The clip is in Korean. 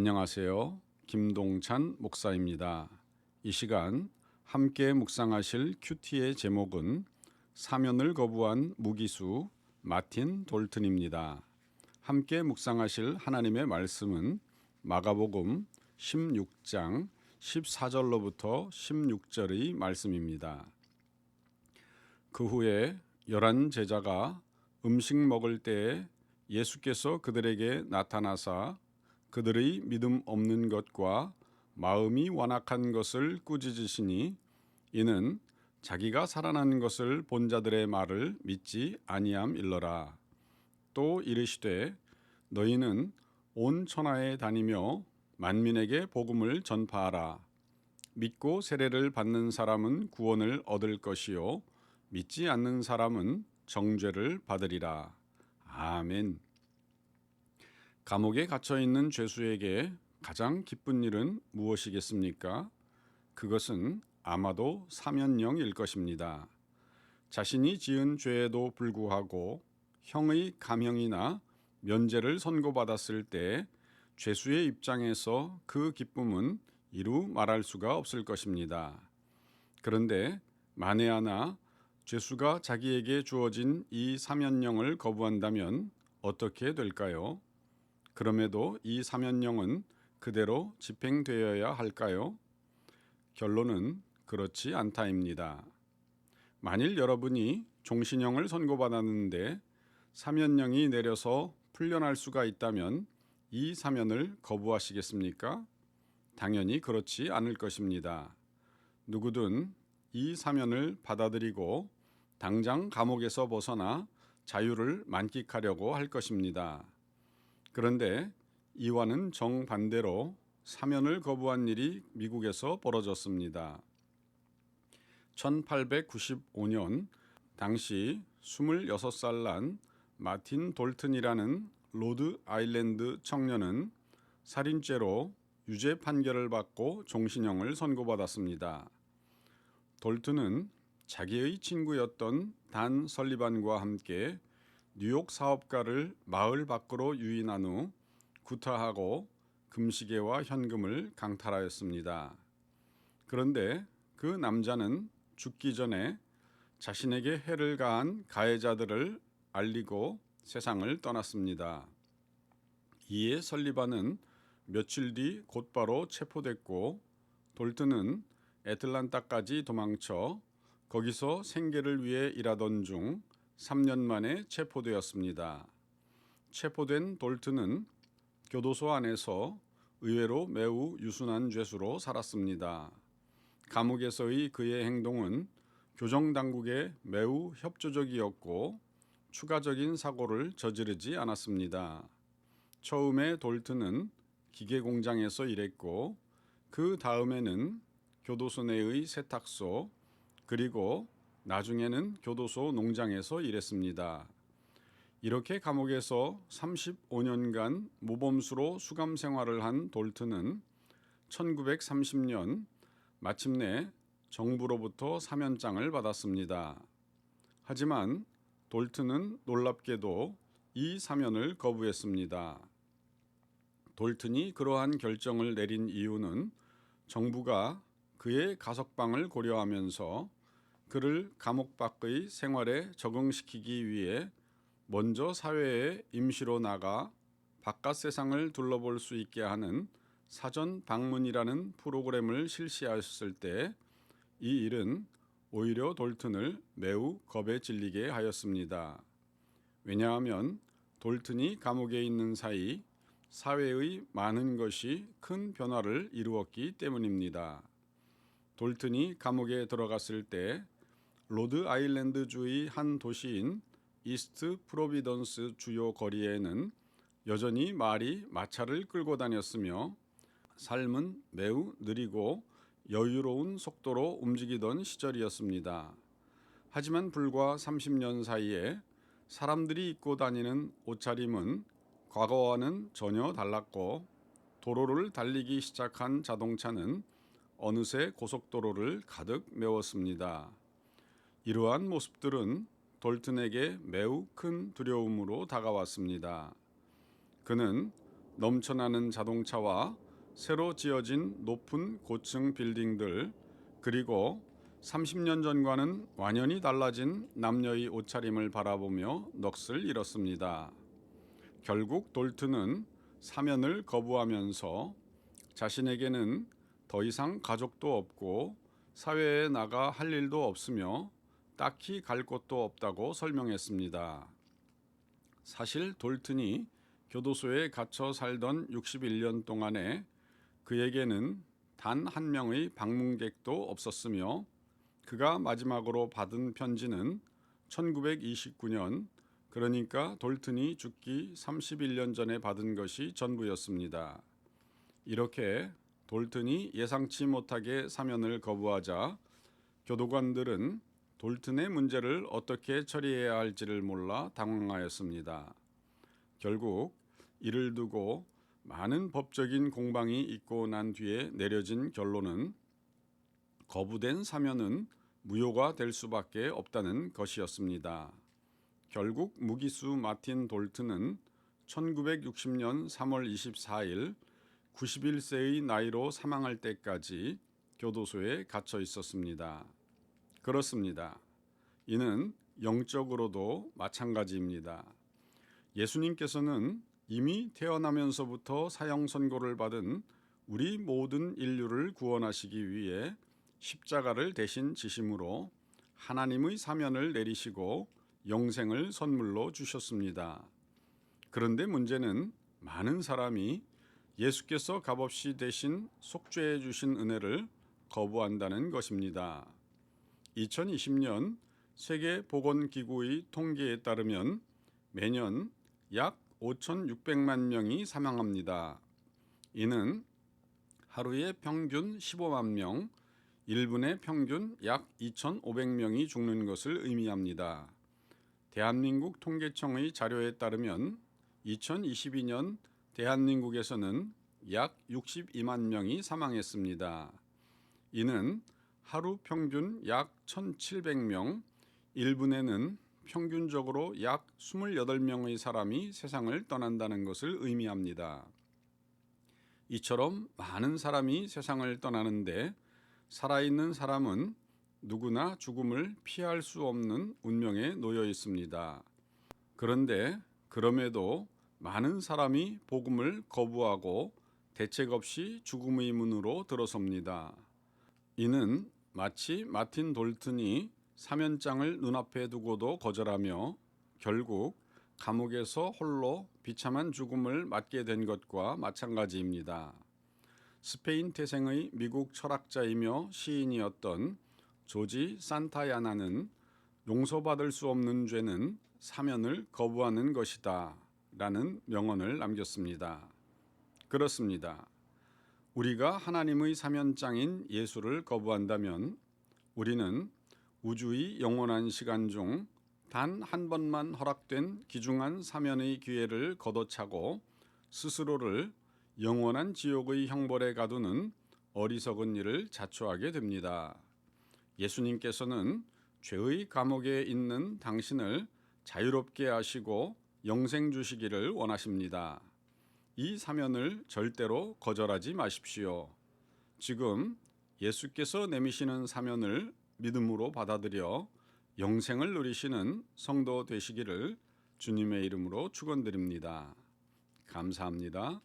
안녕하세요. 김동찬 목사입니다. 이 시간 함께 묵상하실 큐티의 제목은 사면을 거부한 무기수 마틴 돌튼입니다. 함께 묵상하실 하나님의 말씀은 마가복음 16장 14절로부터 16절의 말씀입니다. 그 후에 열한 제자가 음식 먹을 때에 예수께서 그들에게 나타나사 그들의 믿음 없는 것과 마음이 완악한 것을 꾸짖으시니 이는 자기가 살아난 것을 본 자들의 말을 믿지 아니함일러라. 또 이르시되 너희는 온 천하에 다니며 만민에게 복음을 전파하라. 믿고 세례를 받는 사람은 구원을 얻을 것이요 믿지 않는 사람은 정죄를 받으리라. 아멘. 감옥에 갇혀 있는 죄수에게 가장 기쁜 일은 무엇이겠습니까? 그것은 아마도 사면령일 것입니다. 자신이 지은 죄에도 불구하고 형의 감형이나 면제를 선고받았을 때 죄수의 입장에서 그 기쁨은 이루 말할 수가 없을 것입니다. 그런데 만에 하나 죄수가 자기에게 주어진 이 사면령을 거부한다면 어떻게 될까요? 그럼에도 이 사면령은 그대로 집행되어야 할까요? 결론은 그렇지 않다입니다. 만일 여러분이 종신형을 선고받았는데 사면령이 내려서 풀려날 수가 있다면 이 사면을 거부하시겠습니까? 당연히 그렇지 않을 것입니다. 누구든 이 사면을 받아들이고 당장 감옥에서 벗어나 자유를 만끽하려고 할 것입니다. 그런데 이와는 정반대로 사면을 거부한 일이 미국에서 벌어졌습니다. 1895년 당시 26살 난 마틴 돌튼이라는 로드 아일랜드 청년은 살인죄로 유죄 판결을 받고 종신형을 선고받았습니다. 돌튼은 자기의 친구였던 단 설리반과 함께 뉴욕 사업가를 마을 밖으로 유인한 후 구타하고 금시계와 현금을 강탈하였습니다. 그런데 그 남자는 죽기 전에 자신에게 해를 가한 가해자들을 알리고 세상을 떠났습니다. 이에 설리반은 며칠 뒤 곧바로 체포됐고 돌트는 애틀란타까지 도망쳐 거기서 생계를 위해 일하던 중 3년 만에 체포되었습니다. 체포된 돌트는 교도소 안에서 의외로 매우 유순한 죄수로 살았습니다. 감옥에서의 그의 행동은 교정 당국에 매우 협조적이었고 추가적인 사고를 저지르지 않았습니다. 처음에 돌트는 기계 공장에서 일했고 그 다음에는 교도소 내의 세탁소 그리고 나중에는 교도소 농장에서 일했습니다. 이렇게 감옥에서 35년간 모범수로 수감 생활을 한 돌트는 1930년 마침내 정부로부터 사면장을 받았습니다. 하지만 돌튼은 놀랍게도 이 사면을 거부했습니다. 돌튼이 그러한 결정을 내린 이유는 정부가 그의 가석방을 고려하면서 그를 감옥 밖의 생활에 적응시키기 위해 먼저 사회에 임시로 나가 바깥 세상을 둘러볼 수 있게 하는 사전 방문이라는 프로그램을 실시하였을 때 이 일은 오히려 돌튼을 매우 겁에 질리게 하였습니다. 왜냐하면 돌튼이 감옥에 있는 사이 사회의 많은 것이 큰 변화를 이루었기 때문입니다. 돌튼이 감옥에 들어갔을 때 로드 아일랜드주의 한 도시인 이스트 프로비던스 주요 거리에는 여전히 말이 마차를 끌고 다녔으며 삶은 매우 느리고 여유로운 속도로 움직이던 시절이었습니다. 하지만 불과 30년 사이에 사람들이 입고 다니는 옷차림은 과거와는 전혀 달랐고 도로를 달리기 시작한 자동차는 어느새 고속도로를 가득 메웠습니다. 이러한 모습들은 돌튼에게 매우 큰 두려움으로 다가왔습니다. 그는 넘쳐나는 자동차와 새로 지어진 높은 고층 빌딩들 그리고 30년 전과는 완연히 달라진 남녀의 옷차림을 바라보며 넋을 잃었습니다. 결국 돌트는 사면을 거부하면서 자신에게는 더 이상 가족도 없고 사회에 나가 할 일도 없으며 딱히 갈 곳도 없다고 설명했습니다. 사실 돌튼이 교도소에 갇혀 살던 61년 동안에 그에게는 단 한 명의 방문객도 없었으며 그가 마지막으로 받은 편지는 1929년 그러니까 돌튼이 죽기 31년 전에 받은 것이 전부였습니다. 이렇게 돌튼이 예상치 못하게 사면을 거부하자 교도관들은 돌튼의 문제를 어떻게 처리해야 할지를 몰라 당황하였습니다. 결국 이를 두고 많은 법적인 공방이 있고 난 뒤에 내려진 결론은 거부된 사면은 무효가 될 수밖에 없다는 것이었습니다. 결국 무기수 마틴 돌트는 1960년 3월 24일 91세의 나이로 사망할 때까지 교도소에 갇혀 있었습니다. 그렇습니다. 이는 영적으로도 마찬가지입니다. 예수님께서는 이미 태어나면서부터 사형 선고를 받은 우리 모든 인류를 구원하시기 위해 십자가를 대신 지심으로 하나님의 사면을 내리시고 영생을 선물로 주셨습니다. 그런데 문제는 많은 사람이 예수께서 값없이 대신 속죄해 주신 은혜를 거부한다는 것입니다. 2020년 세계 보건 기구의 통계에 따르면 매년 약 5,600만 명이 사망합니다. 이는 하루에 평균 15만 명, 1분에 평균 약 2,500명이 죽는 것을 의미합니다. 대한민국 통계청의 자료에 따르면 2022년 대한민국에서는 약 62만 명이 사망했습니다. 이는 하루 평균 약 1,700명, 1분에는 평균적으로 약 28명의 사람이 세상을 떠난다는 것을 의미합니다. 이처럼 많은 사람이 세상을 떠나는데 살아있는 사람은 누구나 죽음을 피할 수 없는 운명에 놓여 있습니다. 그런데 그럼에도 많은 사람이 복음을 거부하고 대책 없이 죽음의 문으로 들어섭니다. 이는 마치 마틴 돌튼이 사면장을 눈앞에 두고도 거절하며 결국 감옥에서 홀로 비참한 죽음을 맞게 된 것과 마찬가지입니다. 스페인 태생의 미국 철학자이며 시인이었던 조지 산타야나는 용서받을 수 없는 죄는 사면을 거부하는 것이다 라는 명언을 남겼습니다. 그렇습니다. 우리가 하나님의 사면장인 예수를 거부한다면 우리는 우주의 영원한 시간 중 단 한 번만 허락된 귀중한 사면의 기회를 걷어차고 스스로를 영원한 지옥의 형벌에 가두는 어리석은 일을 자초하게 됩니다. 예수님께서는 죄의 감옥에 있는 당신을 자유롭게 하시고 영생 주시기를 원하십니다. 이 사면을 절대로 거절하지 마십시오. 지금 예수께서 내미시는 사면을 믿음으로 받아들여 영생을 누리시는 성도 되시기를 주님의 이름으로 축원드립니다. 감사합니다.